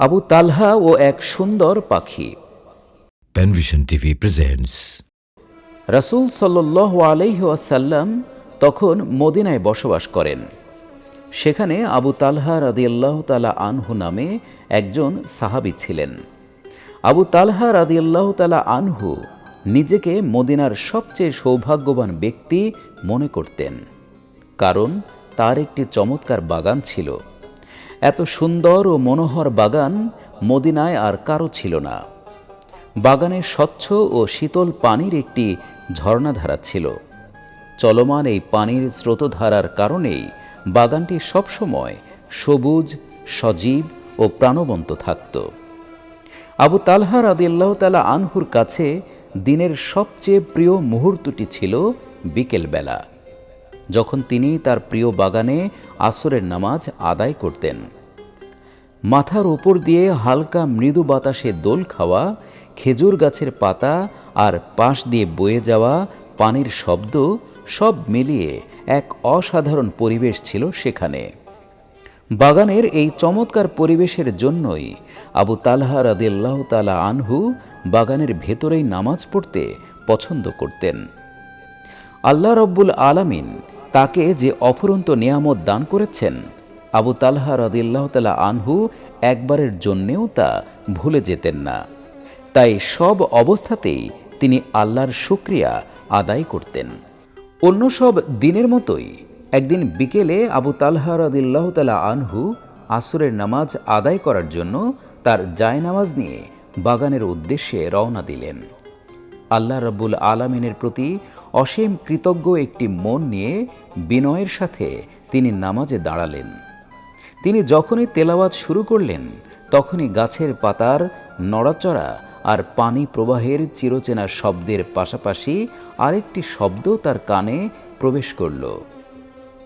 আবু তালহা ও এক সুন্দর পাখি। Penvision TV presents রাসূল সাল্লাহ আলাইহাসাল্লাম তখন মদিনায় বসবাস করেন। সেখানে আবু তালহা রাদিয়াল্লাহ তালা আনহু নামে একজন সাহাবী ছিলেন। আবু তালহা রাদিয়াল্লাহ তালা আনহু নিজেকে মদিনার সবচেয়ে সৌভাগ্যবান ব্যক্তি মনে করতেন। কারণ তার একটি চমৎকার বাগান ছিল। এত সুন্দর ও মনোহর বাগান মদিনায় আর কারও ছিল না। বাগানে স্বচ্ছ ও শীতল পানির একটি ঝর্ণাধারা ছিল। চলমান এই পানির স্রোতধারার কারণেই বাগানটি সবসময় সবুজ, সজীব ও প্রাণবন্ত থাকত। আবু তালহা রাদিয়াল্লাহ তালা আনহুর কাছে দিনের সবচেয়ে প্রিয় মুহূর্তটি ছিল বিকেলবেলা। যখন তিনি তার প্রিয় বাগানে আসরের নামাজ আদায় করতেন। মাথার উপর দিয়ে হালকা মৃদু বাতাসে দোল খাওয়া, খেজুর গাছের পাতা আর পাশ দিয়ে বয়ে যাওয়া পানির শব্দ সব মিলিয়ে এক অসাধারণ পরিবেশ ছিল সেখানে। বাগানের এই চমৎকার পরিবেশের জন্যই আবু তালহা রাদিয়াল্লাহ তালা আনহু বাগানের ভেতরেই নামাজ পড়তে পছন্দ করতেন। আল্লাহ রব্বুল আলামিন তাকে যে অফুরন্ত নিয়ামত দান করেছেন। আবু তালহা রদিল্লাহ তালা আনহু একবারের জন্যেও তা ভুলে যেতেন না। তাই সব অবস্থাতেই তিনি আল্লাহর শুক্রিয়া আদায় করতেন। অন্য সব দিনের মতোই একদিন বিকেলে আবু তালহা রদিল্লাহ তালা আনহু আসরের নামাজ আদায় করার জন্য তার জায়নামাজ নিয়ে বাগানের উদ্দেশ্যে রওনা দিলেন। আল্লাহ রব্বুল আলমিনের প্রতি অসীম কৃতজ্ঞ একটি মন নিয়ে বিনয়ের সাথে তিনি নামাজে দাঁড়ালেন। তিনি যখনই তেলাওয়াত শুরু করলেন, তখনই গাছের পাতার নড়াচড়া আর পানি প্রবাহের চিরচেনা শব্দের পাশাপাশি আরেকটি শব্দ তার কানে প্রবেশ করল।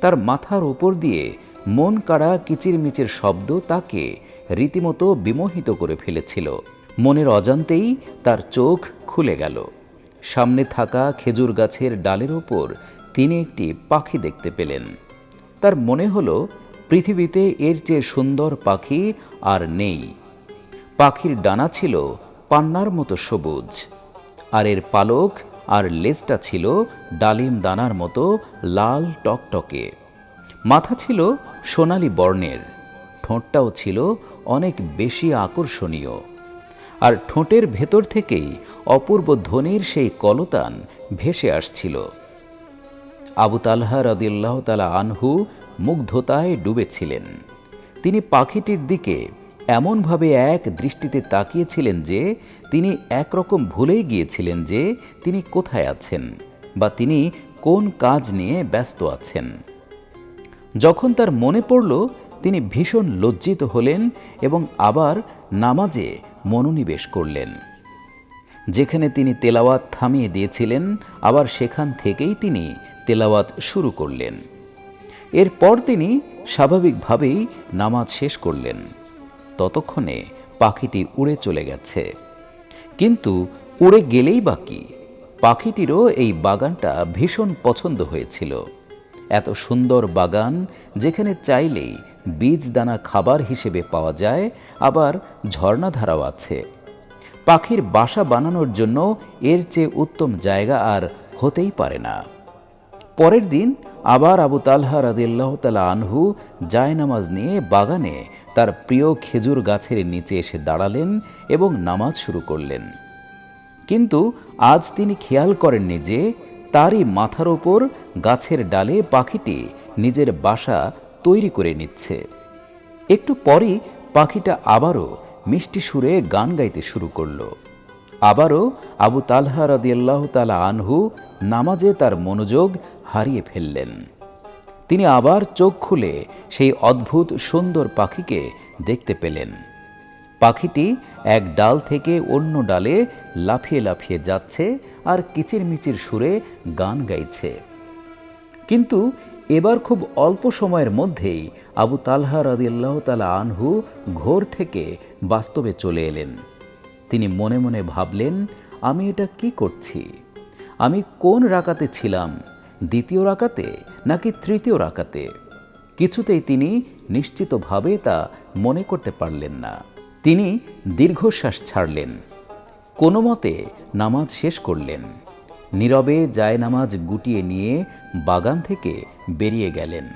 তার মাথার উপর দিয়ে মন কাড়া কিচিরমিচির শব্দ তাকে রীতিমতো বিমোহিত করে ফেলেছিল। মনের অজান্তেই তার চোখ খুলে গেল। সামনে থাকা খেজুর গাছের ডালের ওপর তিনি একটি পাখি দেখতে পেলেন। তার মনে হলো, পৃথিবীতে এর চেয়ে সুন্দর পাখি আর নেই। পাখির ডানা ছিল পান্নার মতো সবুজ, আর এর পালক আর লেজটা ছিল ডালিম দানার মতো লাল টকটকে। মাথা ছিল সোনালি বর্ণের, ঠোঁটটাও ছিল অনেক বেশি আকর্ষণীয়। আর ঠোঁটের ভেতর থেকেই অপূর্ব ধ্বনির সেই কলতান ভেসে আসছিল। আবু তালহা রদিল্লাহ তালা আনহু মুগ্ধতায় ডুবেছিলেন। তিনি পাখিটির দিকে এমনভাবে এক দৃষ্টিতে তাকিয়েছিলেন যে তিনি একরকম ভুলেই গিয়েছিলেন যে তিনি কোথায় আছেন বা তিনি কোন কাজ নিয়ে ব্যস্ত আছেন। যখন তার মনে পড়ল, তিনি ভীষণ লজ্জিত হলেন এবং আবার নামাজে মনোনিবেশ করলেন। যেখানে তিনি তেলাওয়াত থামিয়ে দিয়েছিলেন, আবার সেখান থেকেই তিনি তেলাওয়াত শুরু করলেন। এরপর তিনি স্বাভাবিকভাবেই নামাজ শেষ করলেন। ততক্ষণে পাখিটি উড়ে চলে গেছে। কিন্তু উড়ে গেলেই বাকি পাখিটিরও এই বাগানটা ভীষণ পছন্দ হয়েছিল। এত সুন্দর বাগান যেখানে চাইলেই বীজ দানা খাবার হিসেবে পাওয়া যায়, আবার ঝর্ণাধারাও আছে। পাখির বাসা বানানোর জন্য এর চেয়ে উত্তম জায়গা আর হতেই পারে না। পরের দিন আবার আবু তালহা রাদিল্লাহ তালা আনহু জায়নামাজ নিয়ে বাগানে তার প্রিয় খেজুর গাছের নিচে এসে দাঁড়ালেন এবং নামাজ শুরু করলেন। কিন্তু আজ তিনি খেয়াল করেননি যে তারই মাথার ওপর গাছের ডালে পাখিটি নিজের বাসা তৈরি করে নিচ্ছে। একটু পরই পাখিটা আবারও মিষ্টি সুরে গান গাইতে শুরু করল। আবারও আবু তালহা রাদিয়াল্লাহ তালা আনহু নামাজে তার মনোযোগ হারিয়ে ফেললেন। তিনি আবার চোখ খুলে সেই অদ্ভুত সুন্দর পাখিকে দেখতে পেলেন। পাখিটি এক ডাল থেকে অন্য ডালে লাফিয়ে লাফিয়ে যাচ্ছে আর কিচিরমিচির সুরে গান গাইছে। কিন্তু এবার খুব অল্প সময়ের মধ্যেই আবু তালহা রাদিয়াল্লাহ তালা আনহু ঘোর থেকে বাস্তবে চলে এলেন। তিনি মনে মনে ভাবলেন, আমি এটা কি করছি? আমি কোন রাকাতে ছিলাম? দ্বিতীয় রাকাতে নাকি তৃতীয় রাকাতে? কিছুতেই তিনি নিশ্চিতভাবে তা মনে করতে পারলেন না। তিনি দীর্ঘশ্বাস ছাড়লেন। কোনো মতে নামাজ শেষ করলেন। নীরবে যায় নামাজ গুটিয়ে নিয়ে বাগান থেকে বেরিয়ে গেলেন।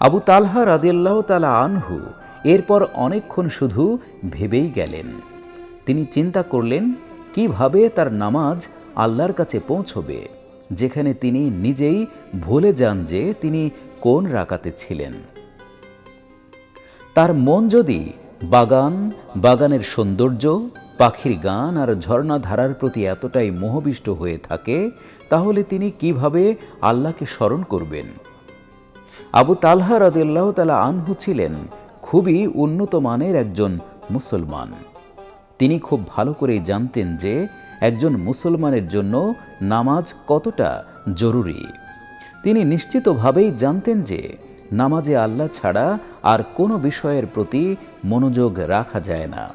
আবু তালহা রাদিয়াল্লাহ তালা আনহু এরপর অনেকক্ষণ শুধু ভেবেই গেলেন। তিনি চিন্তা করলেন, কীভাবে তার নামাজ আল্লাহর কাছে পৌঁছবে, যেখানে তিনি নিজেই ভুলে যান যে তিনি কোন রাকাতে ছিলেন। তার মন যদি বাগান, বাগানের সৌন্দর্য, পাখির গান আর ঝর্ণাধারার প্রতি এতটাই মোহবিষ্ট হয়ে থাকে, তাহলে তিনি কীভাবে আল্লাহকে স্মরণ করবেন? আবু তালহা রদুল্লাহ তালা আনহু ছিলেন খুবই উন্নত মানের একজন মুসলমান। তিনি খুব ভালো করেই জানতেন যে একজন মুসলমানের জন্য নামাজ কতটা জরুরি। তিনি নিশ্চিতভাবেই জানতেন যে নামাজে আল্লাহ ছাড়া আর কোনো বিষয়ের প্রতি মনোযোগ রাখা যায় না।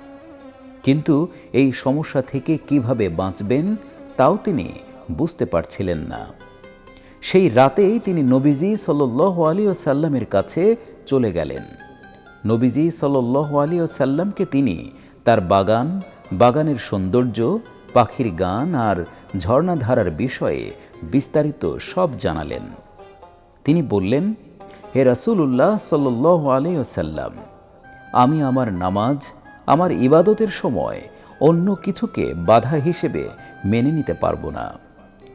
কিন্তু এই সমস্যা থেকে কীভাবে বাঁচবেন, তাও তিনি বুঝতে পারছিলেন না। সেই রাতেই তিনি নবীজি সাল্লাহ আলী সাল্লামের কাছে চলে গেলেন। নবীজি সাল্লাহ আলী সাল্লামকে তিনি তার বাগান, বাগানের সৌন্দর্য, পাখির গান আর ঝর্ণাধারার বিষয়ে বিস্তারিত সব জানালেন। তিনি বললেন হে রাসূলুল্লাহ আলী সাল্লাম আমি আমার নামাজ, আমার ইবাদতের সময় অন্য কিছুকে বাধা হিসেবে মেনে নিতে পারব না।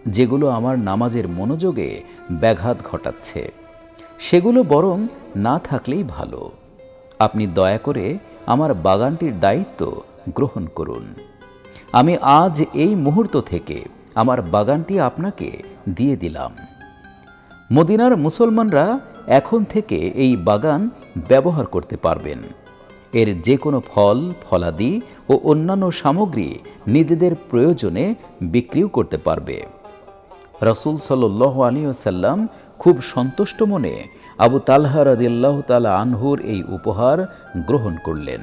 যেগুলো আমার নামাজের মনোযোগে ব্যাঘাত ঘটাচ্ছে, সেগুলো বরং না থাকলেই ভালো। আপনি দয়া করে আমার বাগানটির দায়িত্ব গ্রহণ করুন। আমি আজ এই মুহূর্ত থেকে আমার বাগানটি আপনাকে দিয়ে দিলাম। মদিনার মুসলমানরা এখন থেকে এই বাগান ব্যবহার করতে পারবেন। এর যে কোনো ফল, ফলাদি ও অন্যান্য সামগ্রী নিজেদের প্রয়োজনে বিক্রিও করতে পারবে। রসুল সাল্লাহ আলী সাল্লাম খুব সন্তুষ্ট মনে আবু তালহা রদিল্লাহ তালা আনহুর এই উপহার গ্রহণ করলেন।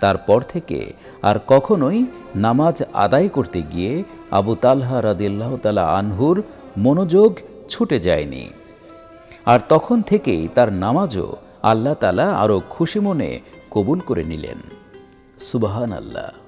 তারপর থেকে আর কখনোই নামাজ আদায় করতে গিয়ে আবু তালহা রদিল্লাহ তালা আনহুর মনোযোগ ছুটে যায়নি। আর তখন থেকেই তার নামাজও আল্লাহ তালা আরও খুশি মনে কবুল করে নিলেন। সুবাহান আল্লাহ